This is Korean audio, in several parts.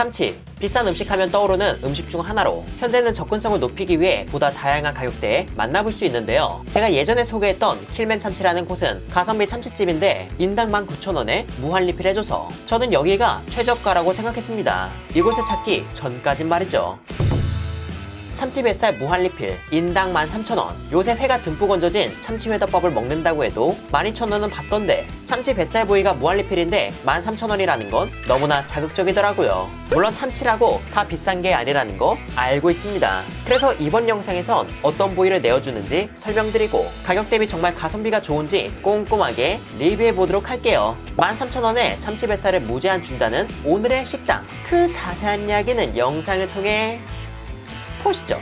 참치, 비싼 음식 하면 떠오르는 음식 중 하나로 현재는 접근성을 높이기 위해 보다 다양한 가격대에 만나볼 수 있는데요. 제가 예전에 소개했던 킬맨 참치라는 곳은 가성비 참치집인데 인당 19,000원에 무한 리필해줘서 저는 여기가 최저가라고 생각했습니다. 이곳에 찾기 전까진 말이죠. 참치 뱃살 무한 리필 인당 13,000원. 요새 회가 듬뿍 얹어진 참치 회덮밥을 먹는다고 해도 12,000원은 받던데 참치 뱃살 부위가 무한 리필인데 13,000원이라는 건 너무나 자극적이더라고요. 물론 참치라고 다 비싼 게 아니라는 거 알고 있습니다. 그래서 이번 영상에선 어떤 부위를 내어주는지 설명드리고 가격 대비 정말 가성비가 좋은지 꼼꼼하게 리뷰해 보도록 할게요. 13,000원에 참치 뱃살을 무제한 준다는 오늘의 식당. 그 자세한 이야기는 영상을 통해 보시죠.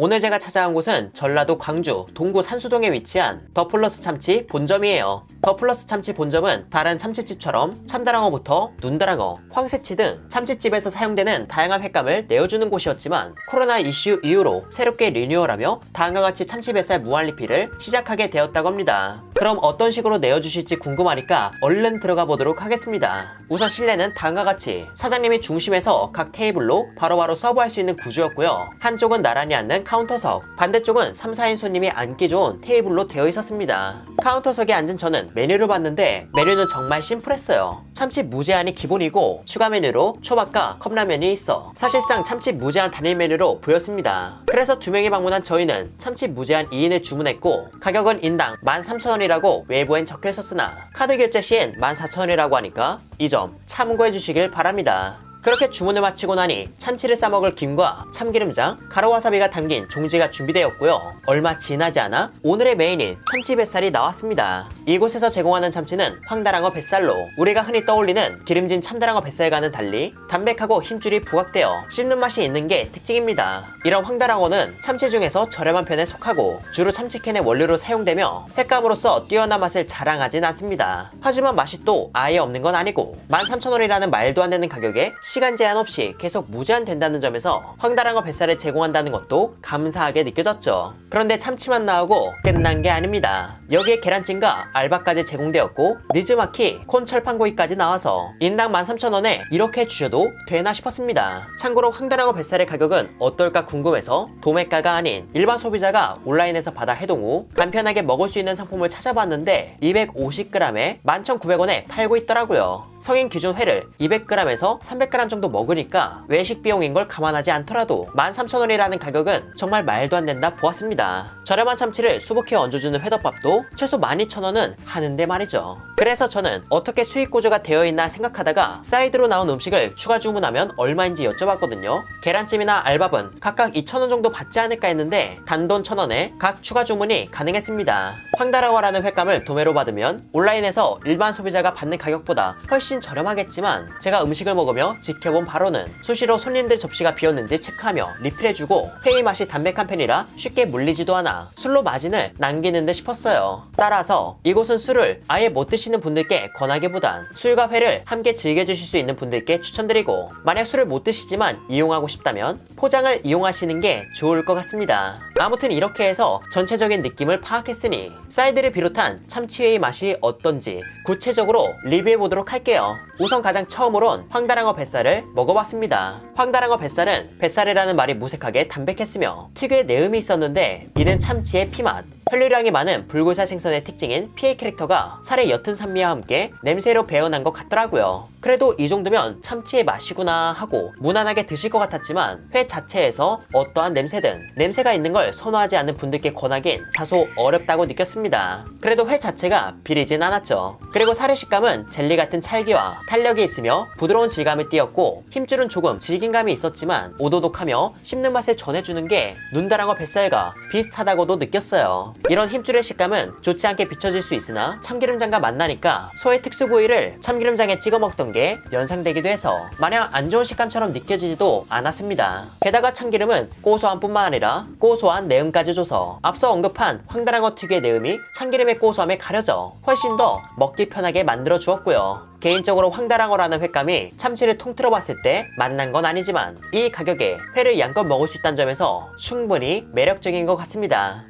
오늘 제가 찾아간 곳은 전라도 광주 동구 산수동에 위치한 더 플러스 참치 본점이에요. 더 플러스 참치 본점은 다른 참치집처럼 참다랑어부터 눈다랑어, 황새치 등 참치집에서 사용되는 다양한 횟감을 내어주는 곳이었지만 코로나 이슈 이후로 새롭게 리뉴얼하며 다음과 같이 참치 뱃살 무한 리필을 시작하게 되었다고 합니다. 그럼 어떤 식으로 내어주실지 궁금하니까 얼른 들어가 보도록 하겠습니다. 우선 실내는 다음과 같이 사장님이 중심에서 각 테이블로 바로바로 서브할 수 있는 구조였고요. 한쪽은 나란히 앉는 카운터석, 반대쪽은 3, 4인 손님이 앉기 좋은 테이블로 되어 있었습니다. 카운터석에 앉은 저는 메뉴를 봤는데 메뉴는 정말 심플했어요. 참치 무제한이 기본이고 추가 메뉴로 초밥과 컵라면이 있어 사실상 참치 무제한 단일 메뉴로 보였습니다. 그래서 두 명이 방문한 저희는 참치 무제한 2인을 주문했고 가격은 인당 13,000원이라고 외부엔 적혀 있었으나 카드 결제 시엔 14,000원이라고 하니까 이 점 참고해 주시길 바랍니다. 그렇게 주문을 마치고 나니 참치를 싸먹을 김과 참기름장, 가루와사비가 담긴 종지가 준비되었고요. 얼마 지나지 않아 오늘의 메인인 참치 뱃살이 나왔습니다. 이곳에서 제공하는 참치는 황다랑어 뱃살로 우리가 흔히 떠올리는 기름진 참다랑어 뱃살과는 달리 담백하고 힘줄이 부각되어 씹는 맛이 있는 게 특징입니다. 이런 황다랑어는 참치 중에서 저렴한 편에 속하고 주로 참치캔의 원료로 사용되며 횟감으로서 뛰어난 맛을 자랑하진 않습니다. 하지만 맛이 또 아예 없는 건 아니고 13,000원이라는 말도 안 되는 가격에 시간 제한 없이 계속 무제한 된다는 점에서 황다랑어 뱃살을 제공한다는 것도 감사하게 느껴졌죠. 그런데 참치만 나오고 끝난 게 아닙니다. 여기에 계란찜과 알바까지 제공되었고 니즈마키, 콘철판구이까지 나와서 인당 13,000원에 이렇게 주셔도 되나 싶었습니다. 참고로 황다랑어 뱃살의 가격은 어떨까 궁금해서 도매가가 아닌 일반 소비자가 온라인에서 받아 해동 후 간편하게 먹을 수 있는 상품을 찾아봤는데 250g에 11,900원에 팔고 있더라고요. 성인 기준 회를 200g에서 300g 정도 먹으니까 외식 비용인 걸 감안하지 않더라도 13,000원이라는 가격은 정말 말도 안 된다 보았습니다. 저렴한 참치를 수북히 얹어주는 회덮밥도 최소 12,000원은 하는데 말이죠. 그래서 저는 어떻게 수익 구조가 되어 있나 생각하다가 사이드로 나온 음식을 추가 주문하면 얼마인지 여쭤봤거든요. 계란찜이나 알밥은 각각 2,000원 정도 받지 않을까 했는데 단돈 1,000원에 각 추가 주문이 가능했습니다. 황다랑어라는 횟감을 도매로 받으면 온라인에서 일반 소비자가 받는 가격보다 훨씬 저렴하겠지만 제가 음식을 먹으며 지켜본 바로는 수시로 손님들 접시가 비었는지 체크하며 리필해주고 회의 맛이 담백한 편이라 쉽게 물리지도 않아 술로 마진을 남기는 듯 싶었어요. 따라서 이곳은 술을 아예 못 드시는 분들께 권하기보단 술과 회를 함께 즐겨주실 수 있는 분들께 추천드리고 만약 술을 못 드시지만 이용하고 싶다면 포장을 이용하시는 게 좋을 것 같습니다. 아무튼 이렇게 해서 전체적인 느낌을 파악했으니 사이드를 비롯한 참치회의 맛이 어떤지 구체적으로 리뷰해 보도록 할게요. 우선 가장 처음으론 황다랑어 뱃살을 먹어봤습니다. 황다랑어 뱃살은 뱃살이라는 말이 무색하게 담백했으며 특유의 내음이 있었는데 이는 참치의 피맛, 혈류량이 많은 불굴살 생선의 특징인 피해 캐릭터가 살의 옅은 산미와 함께 냄새로 배어난 것 같더라고요. 그래도 이 정도면 참치의 맛이구나 하고 무난하게 드실 것 같았지만 회 자체에서 어떠한 냄새든 냄새가 있는 걸 선호하지 않는 분들께 권하긴 다소 어렵다고 느꼈습니다. 그래도 회 자체가 비리진 않았죠. 그리고 살의 식감은 젤리 같은 찰기와 탄력이 있으며 부드러운 질감을 띄었고 힘줄은 조금 질긴감이 있었지만 오도독하며 씹는 맛을 전해주는 게 눈다랑어 뱃살과 비슷하다고도 느꼈어요. 이런 힘줄의 식감은 좋지 않게 비춰질 수 있으나 참기름장과 만나니까 소의 특수 부위를 참기름장에 찍어 먹던 게 연상되기도 해서 마냥 안 좋은 식감처럼 느껴지지도 않았습니다. 게다가 참기름은 고소한 뿐만 아니라 고소한 내음까지 줘서 앞서 언급한 황다랑어 특유의 내음이 참기름의 고소함에 가려져 훨씬 더 먹기 편하게 만들어 주었고요. 개인적으로 황다랑어라는 횟감이 참치를 통틀어 봤을 때 만난 건 아니지만 이 가격에 회를 양껏 먹을 수 있다는 점에서 충분히 매력적인 것 같습니다.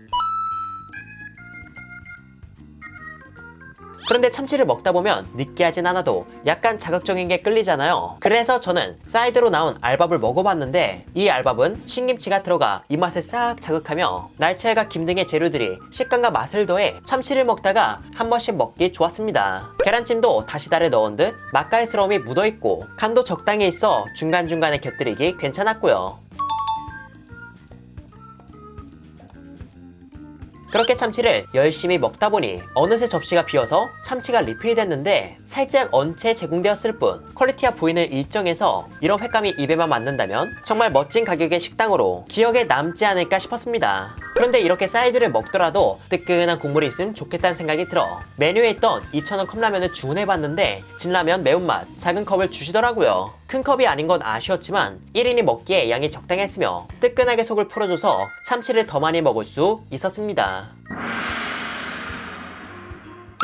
그런데 참치를 먹다 보면 느끼하진 않아도 약간 자극적인 게 끌리잖아요. 그래서 저는 사이드로 나온 알밥을 먹어봤는데 이 알밥은 신김치가 들어가 입맛을 싹 자극하며 날치알과 김 등의 재료들이 식감과 맛을 더해 참치를 먹다가 한 번씩 먹기 좋았습니다. 계란찜도 다시다를 넣은 듯 맛깔스러움이 묻어있고 간도 적당히 있어 중간중간에 곁들이기 괜찮았고요. 그렇게 참치를 열심히 먹다 보니 어느새 접시가 비어서 참치가 리필이 됐는데 살짝 언채 제공되었을 뿐 퀄리티와 부인을 일정해서 이런 횟감이 입에만 맞는다면 정말 멋진 가격의 식당으로 기억에 남지 않을까 싶었습니다. 그런데 이렇게 사이드를 먹더라도 뜨끈한 국물이 있으면 좋겠다는 생각이 들어 메뉴에 있던 2,000원 컵라면을 주문해봤는데 진라면 매운맛 작은 컵을 주시더라고요. 큰 컵이 아닌 건 아쉬웠지만 1인이 먹기에 양이 적당했으며 뜨끈하게 속을 풀어줘서 참치를 더 많이 먹을 수 있었습니다.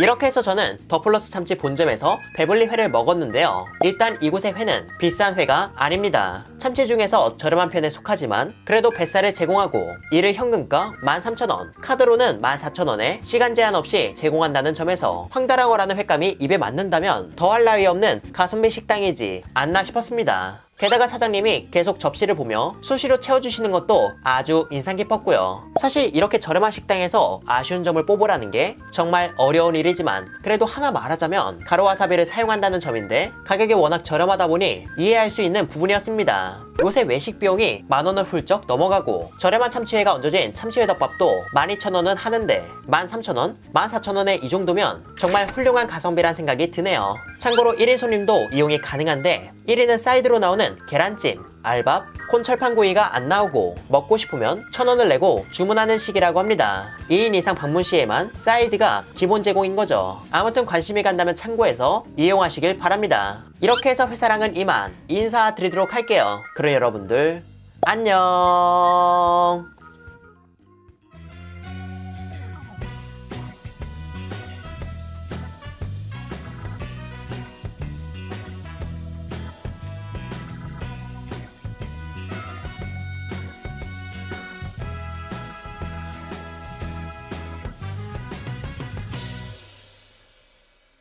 이렇게 해서 저는 더플러스 참치 본점에서 배불리 회를 먹었는데요. 일단 이곳의 회는 비싼 회가 아닙니다. 참치 중에서 저렴한 편에 속하지만 그래도 뱃살을 제공하고 이를 현금가 13,000원, 카드로는 14,000원에 시간 제한 없이 제공한다는 점에서 황다랑어라는 횟감이 입에 맞는다면 더할 나위 없는 가성비 식당이지 않나 싶었습니다. 게다가 사장님이 계속 접시를 보며 수시로 채워주시는 것도 아주 인상 깊었고요. 사실 이렇게 저렴한 식당에서 아쉬운 점을 뽑으라는 게 정말 어려운 일이지만 그래도 하나 말하자면 가루와사비를 사용한다는 점인데 가격이 워낙 저렴하다 보니 이해할 수 있는 부분이었습니다. 요새 외식 비용이 만 원을 훌쩍 넘어가고 저렴한 참치회가 얹어진 참치회 덮밥도 12,000원은 하는데 13,000원, 14,000원에 이 정도면 정말 훌륭한 가성비란 생각이 드네요. 참고로 1인 손님도 이용이 가능한데 1인은 사이드로 나오는 계란찜, 알밥, 콘철판구이가 안 나오고 먹고 싶으면 1,000원을 내고 주문하는 식이라고 합니다. 2인 이상 방문 시에만 사이드가 기본 제공인 거죠. 아무튼 관심이 간다면 참고해서 이용하시길 바랍니다. 이렇게 해서 회사랑은 이만 인사드리도록 할게요. 그럼 여러분들 안녕